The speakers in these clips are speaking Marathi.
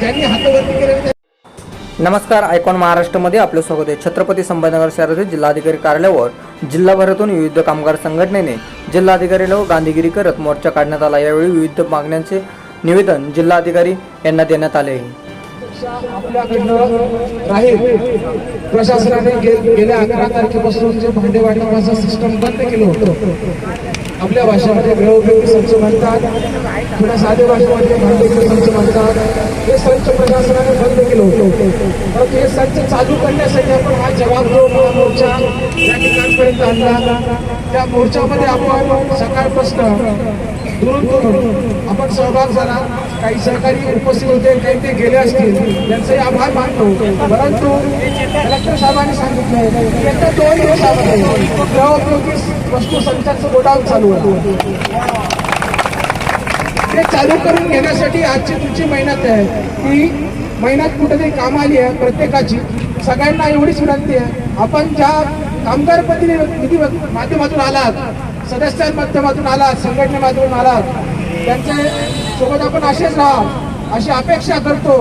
ज्यांनी हातवरती केले नमस्कार आयकॉन महाराष्ट्रामध्ये आपलं स्वागत आहे. छत्रपती संभाजीनगर शहरातील जिल्हाधिकारी कार्यालयावर जिल्हाभरातून विविध कामगार संघटनेने जिल्हाधिकारीला गांधीगिरी करत मोर्चा काढण्यात आला. यावेळी विविध मागण्यांचे निवेदन जिल्हाधिकारी यांना देण्यात आले. आहे आपल्याकडनं राहील. प्रशासनाने गेल्या अकरा तारखेपासून जे भांडे वाटपाचं सिस्टम बंद केलं होतं. आपल्या भाषेमध्ये वेळोवेळी संच म्हणतात. थोड्या साध्या भाषेमध्ये भांडेचे संच म्हणतात. हे संच प्रशासनाने बंद केलं होतं. परंतु हे संच चालू करण्यासाठी आपण हा जबाब जो मोर्चा. या ठिकाणपर्यंत आणला. त्या मोर्चामध्ये आपण सकाळपासून दुरून दुरून आपण सहभाग झाला. काही सहकारी उपस्थित होते काही ते गेले असतील त्यांचे आभार मानतो. परंतु कलेक्टर साहेबांनी सांगितलं की येत्या दोन दिवसामध्ये गृहोपयोगी वस्तू संचाचं गोडाऊन चालू हे ते चालू करून घेण्यासाठी आजची तुमची मेहनत आहे. की मेहनत कुठेतरी काम आली आहे प्रत्येकाची. सगळ्यांना एवढीच विनंती आहे. आपण ज्या कामगार प्रतिनिधी माध्यमातून आलात सदस्यां माध्यमातून आलात संघटनेमाध्यमातून आलात त्यांचे सोबत आपण असेच राहा अशी अपेक्षा करतो.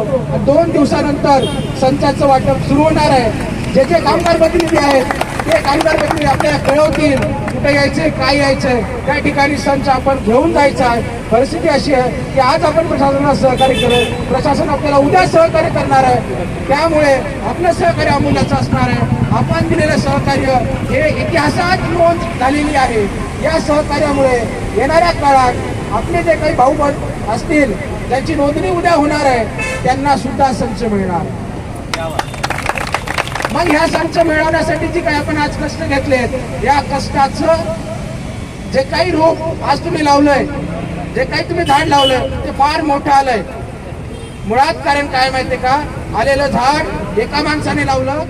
दोन दिवसानंतर संचाचं वाटप सुरू होणार आहे. जे जे कामगार प्रतिनिधी आहेत ते कामगार प्रतिनिधी आपल्याला कळवतील कुठे यायचंय काय यायचंय त्या ठिकाणी संच आपण घेऊन जायचा आहे. परिस्थिती अशी आहे की आज आपण प्रशासनाला सहकार्य करू. प्रशासन आपल्याला उद्या सहकार्य करणार आहे. त्यामुळे आपलं सहकार्य अमूल्याचं असणार आहे. आपण दिलेलं सहकार्य हे इतिहासात नोंद झालेली आहे. या सहकार्यामुळे येणाऱ्या काळात आपले जे काही भाऊ असतील त्यांची नोंदणी उद्या होणार आहे त्यांना सुद्धा संच मिळणार. मग ह्या संच मिळवण्यासाठी जी काही आपण आज कष्ट घेतलेत या कष्टाचं जे काही रोप आज तुम्ही लावलंय जे काही तुम्ही झाड लावलंय ते फार मोठं आलंय. मुळात कारण काय माहितीये का? आलेलं झाड एका माणसाने लावलं